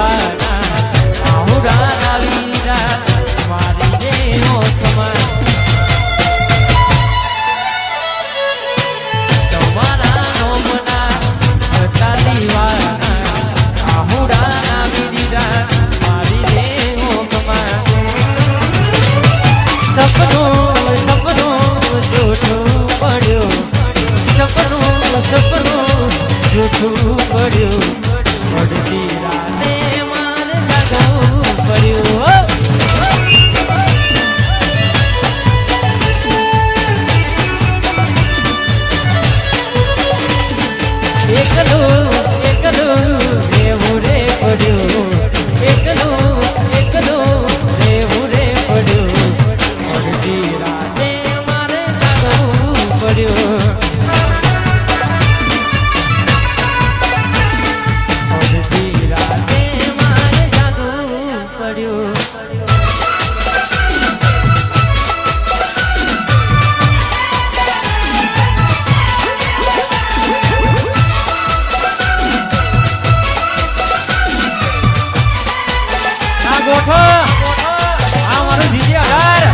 alive. એકલું એકલું. છો? આ મારું જીજે અઢાર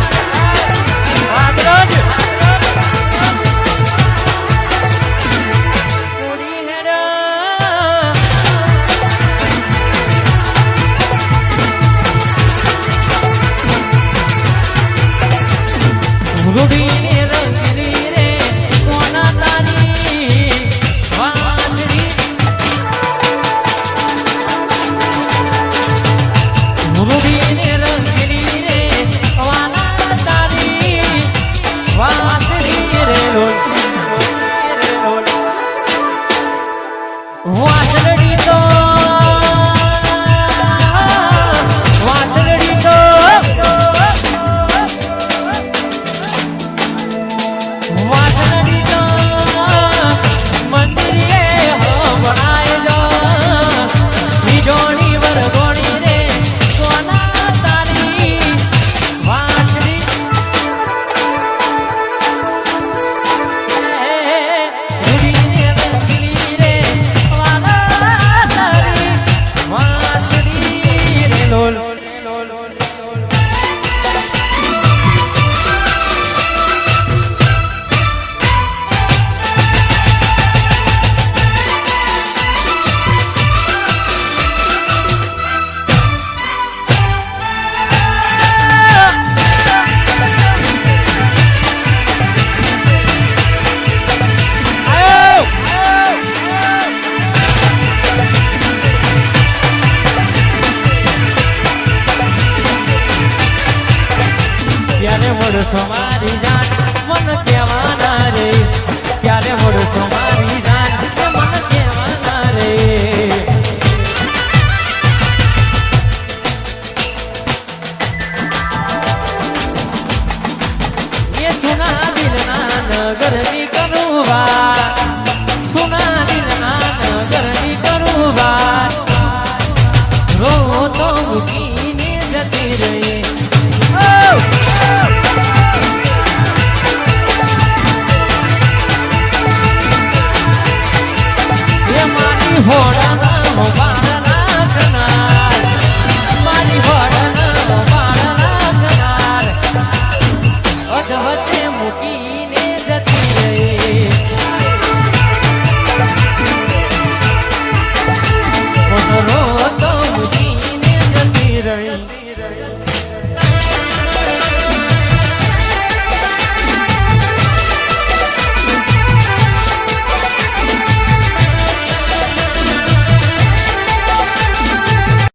સોમારી જાણ મન કેવા મારી વડના મોબાણા નાખનાર અઢ વચ્ચે